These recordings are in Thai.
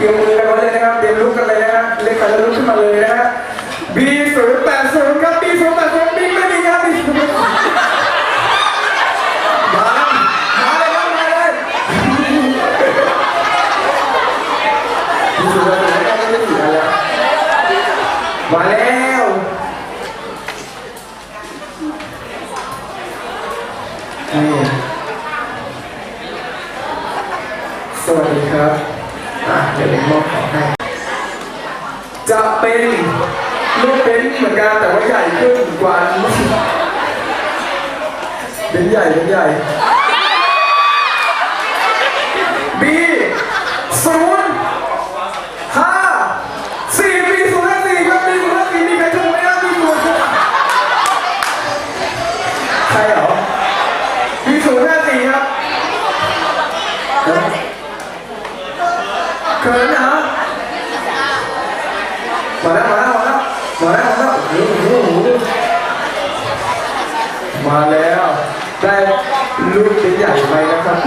ตรียมมือกันไว้เลยนะครับ เตรียมลุกกันเลยนะฮะเล็กกันแล้วลุกขึ้นมาเลยนะฮะ B ศูนย์แปดศูนย์ครับ B ศูนย์แปดศูนย์บิ๊กไม่มีครับมามาเลยครับมาเลย B ศูนย์แปดศูนย์ไม่ได้เสียแล้วมาแล้วนี่สวัสดีครับ อะเดี๋ยวผมมอบของให้จะเป็นลูกเบนเหมือนกันแต่ว่าใหญ่ขึ้นกว่านี้เบนใหญ่เป็นใหญ่ B ศูนย์ เขินนะมาแล้วมาแล้วมาแล้วมาแล้วมาแล้วโอ้โหมาแล้ว ได้ลูกเป็นใหญ่ไปนะครับ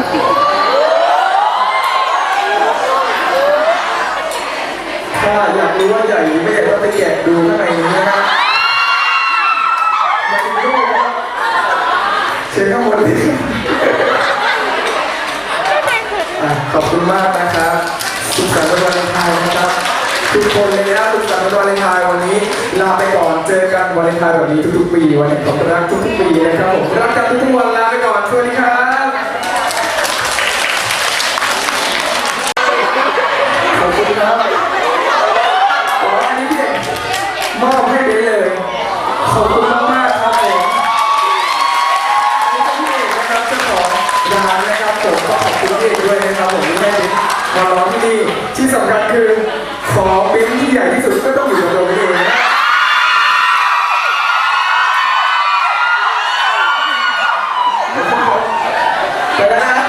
ถ้าอยากรู้ว่าใหญ่หรือไม่ใหญ่ก็ไปแกะดูข้างในนี้นะครับไม่รู้นะเชิญข้างบนเลยขอบคุณมากนะครับ สุขสันต์วันวาเลนไทน์นะครับทุกคนเลยนะสุขสันต์วันวาเลนไทน์วันนี้ลาไปก่อนเจอกันวาเลนไทน์แบบนี้ทุกๆปีวันนี้ขอบคุณรักทุกๆปีนะครับผมรักกันทุกๆวันลาไปก่อนสวัสดีครับขอบคุณครับขออันนี้พี่เอกมอบให้ได้เลยขอบคุณมากๆครับผมอันนี้เป็นพี่เอกนะครับเจ้าของร้านนะครับผมก็ขอบคุณพี่เอกด้วยนะครับผมที่ได้มาร้องที่นี่ที่สำคัญคือ ขอเป็นที่ใหญ่ที่สุดก็ต้องอยู่กับตัวพี่เองนะไปแล้วนะ